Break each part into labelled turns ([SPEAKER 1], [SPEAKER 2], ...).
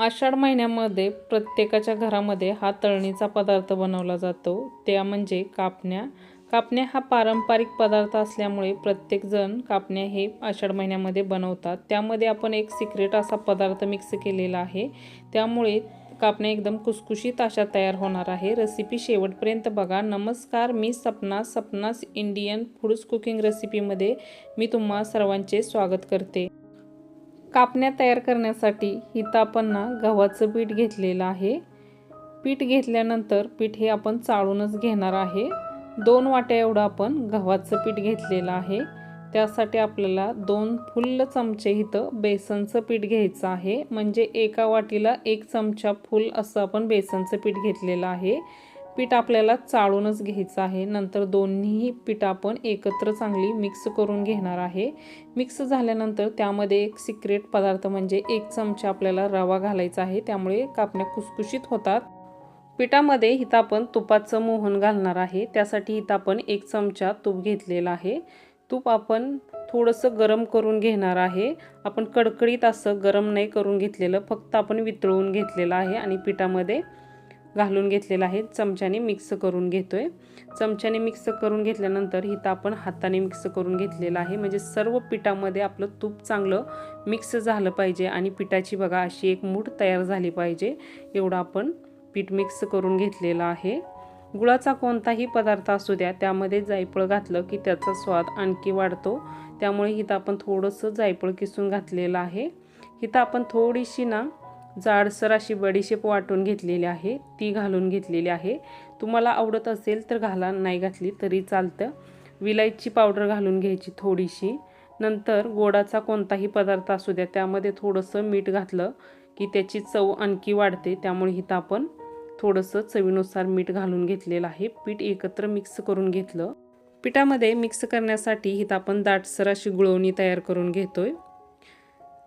[SPEAKER 1] आषाढ महिन्यामध्ये प्रत्येकाच्या घरामध्ये हा तळणीचा पदार्थ बनवला जातो. त्या म्हणजे कापण्या. कापण्या हा पारंपरिक पदार्थ असल्यामुळे प्रत्येकजण कापण्या हे आषाढ महिन्यामध्ये बनवतात. त्यामध्ये आपण एक सिक्रेट असा पदार्थ मिक्स केलेला आहे. त्यामुळे कापण्या एकदम कुसकुशीत अशा तयार होणार आहे. रेसिपी शेवटपर्यंत बघा. नमस्कार मी Sapna Sapna's Indian foods cooking रेसिपीमध्ये मी तुम्हा सर्वांचे स्वागत करते. कापण्या तयार करण्यासाठी इथं आपण ना गव्हाचं पीठ घेतलेलं आहे. पीठ घेतल्यानंतर पीठ हे आपण चाळूनच घेणार आहे. दोन वाट्या एवढं आपण गव्हाचं पीठ घेतलेलं आहे. त्यासाठी आपल्याला दोन फुल्ल चमचे इथं बेसनचं पीठ घ्यायचं आहे. म्हणजे एका वाटीला एक चमचा फुल असं आपण बेसनचं पीठ घेतलेलं आहे. पीठ आपल्याला चाळूनच घ्यायचं आहे. नंतर दोन्ही पीठ आपण एकत्र चांगली मिक्स करून घेणार आहे. मिक्स झाल्यानंतर त्यामध्ये एक सिक्रेट पदार्थ म्हणजे एक चमचा आपल्याला रवा घालायचा आहे. त्यामुळे कापण्या कुसकुशीत होतात. पिठामध्ये इथं आपण तुपाचं मोहन घालणार आहे. त्यासाठी इथं आपण एक चमचा तूप घेतलेला आहे. तूप आपण थोडंसं गरम करून घेणार आहे. आपण कडकडीत असं गरम नाही करून घेतलेलं. फक्त आपण वितळवून घेतलेलं आहे आणि पिठामध्ये घालून घेतलेला आहे. चमच्याने मिक्स करून घेतो आहे चमच्याने मिक्स करून घेतल्यानंतर इथं आपण हाताने मिक्स करून घेतलेलं आहे. म्हणजे सर्व पिठामध्ये आपलं तूप चांगलं मिक्स झालं पाहिजे आणि पिठाची बघा अशी एक मूठ तयार झाली पाहिजे. एवढं आपण पीठ मिक्स करून घेतलेलं आहे. गुळाचा कोणताही पदार्थ असू द्या त्यामध्ये जायफळ घातलं की त्याचा स्वाद आणखी वाढतो. त्यामुळे हिथं आपण थोडंसं जायफळ किसून घातलेलं आहे. हिथं आपण थोडीशी ना जाडसर अशी बडीशेप वाटून घेतलेली आहे. ती घालून घेतलेली आहे. तुम्हाला आवडत असेल तर घाला नाही घातली तरी चालतं. विलायची पावडर घालून घ्यायची थोडीशी. नंतर गोडाचा कोणताही पदार्थ असू द्या त्यामध्ये थोडंसं मीठ घातलं की त्याची चव आणखी वाढते. त्यामुळे इथं आपण थोडंसं चवीनुसार मीठ घालून घेतलेलं आहे. पीठ एकत्र मिक्स करून घेतलं. पिठामध्ये मिक्स करण्यासाठी इथं आपण दाटसर अशी गुळवणी तयार करून घेतोय.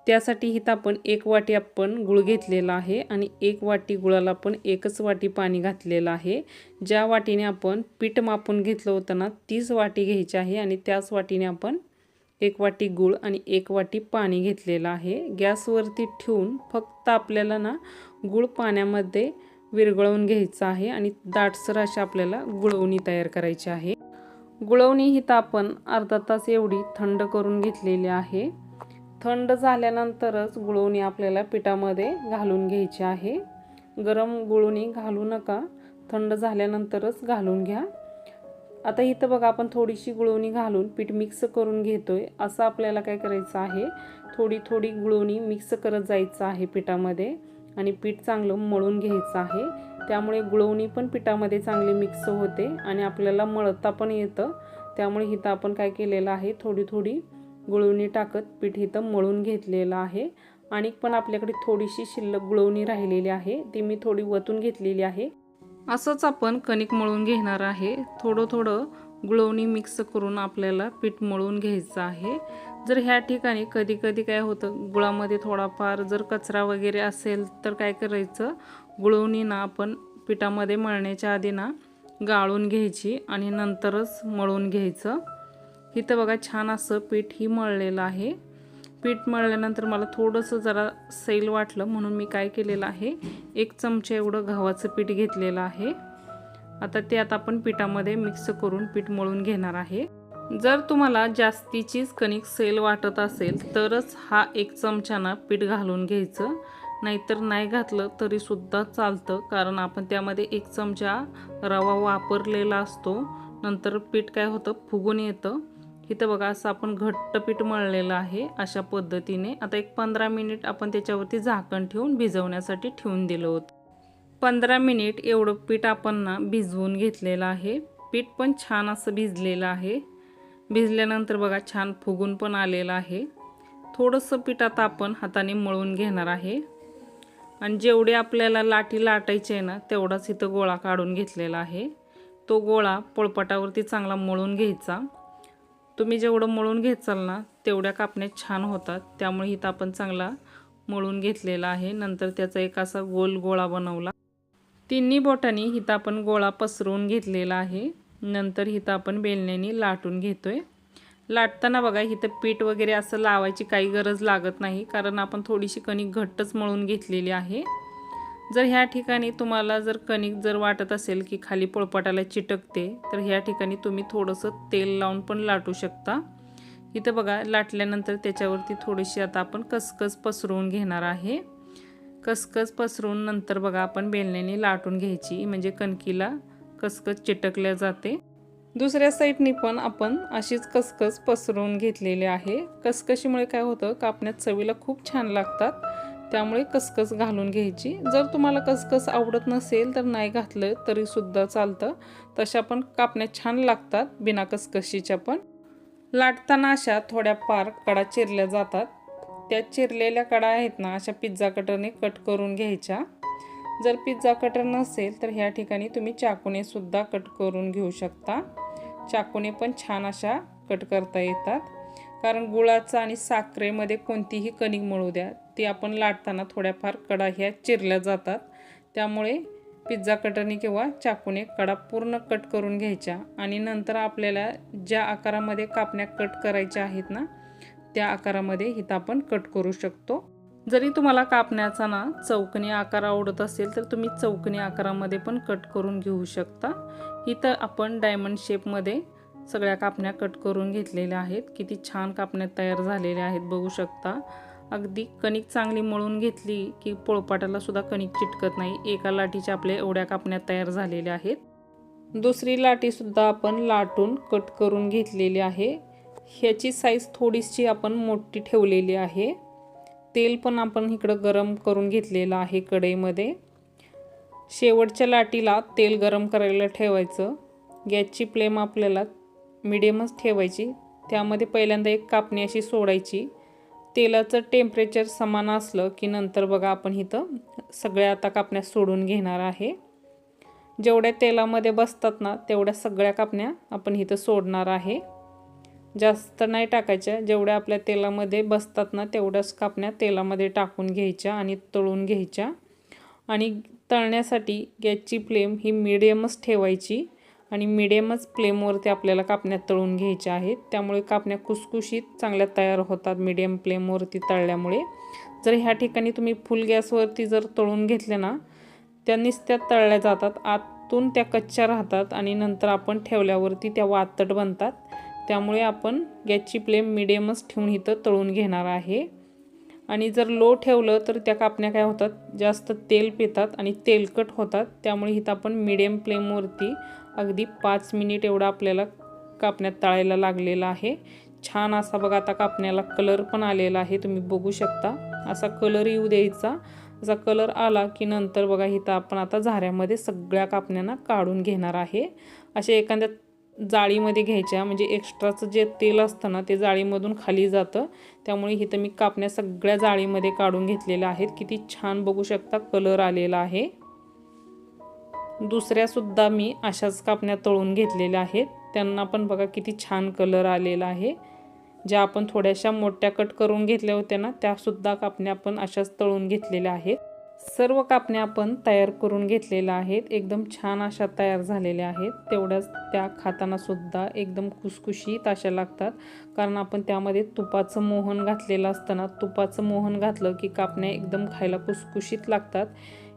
[SPEAKER 1] त्यासाठी इथं आपण एक वाटी आपण गुळ घेतलेला आहे आणि एक वाटी गुळाला आपण एकच वाटी पाणी घातलेलं आहे. ज्या वाटीने आपण पीठ मापून घेतलं होतं ना तीच वाटी घ्यायची आहे आणि त्याच वाटीने आपण एक वाटी गूळ आणि एक वाटी पाणी घेतलेलं आहे. गॅसवरती ठेवून फक्त आपल्याला ना गूळ पाण्यामध्ये विरघळवून घ्यायचं आहे आणि दाटसर अशा आपल्याला गुळवणी तयार करायची आहे. गुळवणी ही तर आपण अर्धा तास एवढी थंड करून घेतलेली आहे. थंड झाल्यानंतरच गुळवणी आपल्याला पिठामध्ये घालून घ्यायची आहे. गरम गुळवणी घालू नका. थंड झाल्यानंतरच घालून घ्या. आता इथं बघा आपण थोडीशी गुळवणी घालून पीठ मिक्स करून घेतो आहे असं आपल्याला काय करायचं आहे? थोडी थोडी गुळवणी मिक्स करत जायचं आहे पिठामध्ये आणि पीठ चांगलं मळून घ्यायचं आहे. त्यामुळे गुळवणी पण पिठामध्ये चांगली मिक्स होते आणि आपल्याला मळता पण येतं. त्यामुळे इथं आपण काय केलेलं आहे? थोडी थोडी गुळवणी टाकत पीठ इथं मळून घेतलेलं आहे. आणि पण आपल्याकडे थोडीशी शिल्लक गुळवणी राहिलेली आहे. ती मी थोडी वतून घेतलेली आहे. असंच आपण कणिक मळून घेणार आहे. थोडं थोडं गुळवणी मिक्स करून आपल्याला पीठ मळून घ्यायचं आहे. जर ह्या ठिकाणी कधी कधी काय होतं गुळामध्ये थोडाफार जर कचरा वगैरे असेल तर काय करायचं? गुळवणी ना आपण पिठामध्ये मळण्याच्या आधी ना गाळून घ्यायची आणि नंतरच मळून घ्यायचं. इथं बघा छान असं पीठ ही मळलेलं आहे. पीठ मळल्यानंतर मला थोडंसं जरा सैल वाटलं म्हणून मी काय केलेलं आहे एक चमचा एवढं गव्हाचं पीठ घेतलेलं आहे. आता ते आता आपण पिठामध्ये मिक्स करून पीठ मळून घेणार आहे. जर तुम्हाला जास्तीचीच कणिक सेल वाटत असेल तरच हा एक चमच्यानं पीठ घालून घ्यायचं. नाहीतर नाही घातलं तरीसुद्धा चालतं कारण आपण त्यामध्ये एक चमचा रवा वापरलेला असतो. नंतर पीठ काय होतं? फुगून येतं. इथं बघा असं आपण घट्ट पीठ मळलेलं आहे अशा पद्धतीने. आता एक पंधरा मिनिट आपण त्याच्यावरती झाकण ठेवून भिजवण्यासाठी ठेवून दिलं होतं. पंधरा मिनिट एवढं पीठ आपण ना भिजवून घेतलेलं आहे. पीठ पण छान असं भिजलेलं आहे. भिजल्यानंतर बघा छान फुगून पण आलेलं आहे. थोडंसं पीठ आता आपण हाताने मळून घेणार आहे. आणि जेवढे आपल्याला लाटी लाटायचे आहे ना तेवढाच इथं गोळा काढून घेतलेला आहे. तो गोळा पोळपाटावरती चांगला मळून घ्यायचा. तुम्ही जेवढं मळून घेचाल ना तेवढ्या कापण्या छान होतात. त्यामुळे इथं आपण चांगला मळून घेतलेला आहे. नंतर त्याचा एक असा गोल गोळा बनवला. तिन्ही बोटांनी इथं आपण गोळा पसरवून घेतलेला आहे. नंतर इथं आपण बेलण्याने लाटून घेतो आहे लाटताना बघा इथं पीठ वगैरे असं लावायची काही गरज लागत नाही कारण आपण थोडीशी कणिक घट्टच मळून घेतलेली आहे. जर ह्या ठिकाणी तुम्हाला जर कणिक जर वाटत असेल की खाली पोळपाटाला चिटकते तर ह्या ठिकाणी तुम्ही थोडंसं तेल लावून पण लाटू शकता. इथं बघा लाटल्यानंतर त्याच्यावरती थोडीशी आता आपण कसकस पसरवून घेणार आहे. कसकस पसरवून नंतर बघा आपण बेलण्याने लाटून घ्यायची म्हणजे कणकीला कसकस चिटकल्या जाते. दुसऱ्या साईडनी पण आपण अशीच कसकस पसरवून घेतलेली आहे. कसकशीमुळे काय होतं कापण्यात चवीला खूप छान लागतात. त्यामुळे कसकस घालून घ्यायची. जर तुम्हाला कसकस आवडत नसेल तर नाही घातलं तरीसुद्धा चालतं. तशा पण कापण्या छान लागतात बिना कसकशीच्या पण. लाटताना अशा थोड्या पार कडा चिरल्या जातात. त्या चिरलेल्या कडा आहेत ना अशा पिझ्झा कटरने कट करून घ्यायच्या. जर पिझ्झा कटर नसेल तर ह्या ठिकाणी तुम्ही चाकूने सुद्धा कट करून घेऊ शकता. चाकूने पण छान अशा कट करता येतात. कारण गुळाचं आणि साखरेमध्ये कोणतीही कणिक मळू द्या. ती आपण लाटताना थोड्याफार कडा ह्या चिरल्या जातात. त्यामुळे पिझ्झा कटरने किंवा चाकूने कडा पूर्ण कट करून घ्यायच्या आणि नंतर आपल्याला ज्या आकारामध्ये कापण्या कट करायच्या आहेत ना त्या आकारामध्ये इथं आपण कट करू शकतो. जरी तुम्हाला कापण्याचा ना चौकणी आकार आवडत असेल तर तुम्ही चौकणी आकारामध्ये पण कट करून घेऊ शकता. इथं आपण डायमंड शेपमध्ये सगळ्या कापण्या कट करून घेतलेल्या आहेत. किती छान कापण्या तयार झालेल्या आहेत बघू शकता. अगदी कणिक चांगली मळून घेतली की पोळपाटाला सुद्धा कणिक चिटकत नाही. एका लाठीच्या आपल्या एवढ्या कापण्या तयार झालेल्या आहेत. दुसरी लाटीसुद्धा आपण लाटून कट करून घेतलेली आहे. ह्याची साईज थोडीशी आपण मोठी ठेवलेली आहे. तेल पण आपण इकडं गरम करून घेतलेलं आहे कढईमध्ये. शेवटच्या लाटीला तेल गरम करायला ठेवायचं. गॅसची फ्लेम आपल्याला मिडियमच ठेवायची. त्यामध्ये पहिल्यांदा एक कापणी अशी सोडायची. तेलाचं टेम्परेचर समान असलं की नंतर बघा आपण इथं सगळ्या आता कापण्या सोडून घेणार आहे. जेवढ्या तेलामध्ये बसतात ना तेवढ्या सगळ्या कापण्या आपण इथं सोडणार आहे. जास्त नाही टाकायच्या जेवढ्या आपल्या तेलामध्ये बसतात ना तेवढ्याच कापण्या तेलामध्ये टाकून घ्यायच्या आणि तळून घ्यायच्या. आणि तळण्यासाठी गॅसची फ्लेम ही मिडियमच ठेवायची. आणि मिडियमच फ्लेमवरती आपल्याला कापण्या तळून घ्यायच्या आहेत. त्यामुळे कापण्या कुसकुशीत चांगल्या तयार होतात मिडियम फ्लेमवरती तळल्यामुळे. जर ह्या ठिकाणी तुम्ही फुल गॅसवरती जर तळून घेतल्या ना त्या नुसत्या तळल्या जातात आतून त्या कच्च्या राहतात आणि नंतर आपण ठेवल्यावरती त्या वातट बनतात. त्यामुळे आपण गॅसची फ्लेम मिडियमच ठेवून इथं तळून घेणार आहे. आणि जर लो ठेवलं तर त्या कापण्या काय होतात? जास्त तेल पितात आणि तेलकट होतात. त्यामुळे इथं आपण मिडियम फ्लेमवरती अगदी पाच मिनिट एवढा आपल्याला कापण्यात तळायला लागलेला आहे. छान असा बघा आता कापण्याला कलर पण आलेला आहे. तुम्ही बघू शकता. असा कलर येऊ द्यायचा. असा कलर आला की नंतर बघा इथं आपण आता झाऱ्यामध्ये सगळ्या कापण्यांना काढून घेणार आहे. असे एखाद्या जाळीमध्ये घ्यायच्या. म्हणजे एक्स्ट्राचं जे तेल असतं ना ते जाळीमधून खाली जातं. त्यामुळे इथं मी कापण्या सगळ्या जाळीमध्ये काढून घेतलेल्या आहेत. किती छान बघू शकता कलर आलेला आहे. दुसऱ्यासुद्धा मी अशाच कापण्या तळून घेतलेल्या आहेत. त्यांना पण बघा किती छान कलर आलेला आहे. ज्या आपण थोड्याशा मोठ्या कट करून घेतल्या होत्या ना त्यासुद्धा कापण्या आपण अशाच तळून घेतलेल्या आहेत. सर्व कापण्या आपण तयार करून घेतलेल्या आहेत. एकदम छान अशा तयार झालेल्या आहेत. तेवढ्याच त्या खातानासुद्धा एकदम खुसखुशीत अशा लागतात. कारण आपण त्यामध्ये तुपाचं मोहन घातलेलं असताना तुपाचं मोहन घातलं की कापण्या एकदम खायला खुसखुशीत लागतात.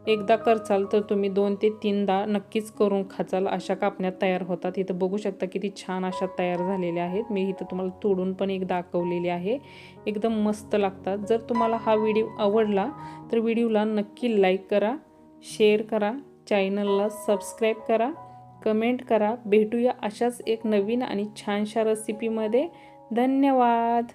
[SPEAKER 1] एकदा करचाल तर तुम्ही दोन ते तीनदा नक्कीच करून खाचाल. अशा कापण्यात तयार होतात. इथं बघू शकता किती छान अशा तयार झालेल्या आहेत. मी इथं तुम्हाला तोडून पण एक दाखवलेली आहे. एकदम मस्त लागतात. जर तुम्हाला हा व्हिडिओ आवडला तर व्हिडिओला नक्की लाईक करा शेअर करा चॅनलला सबस्क्राईब करा कमेंट करा. भेटूया अशाच एक नवीन आणि छानशा रेसिपीमध्ये धन्यवाद!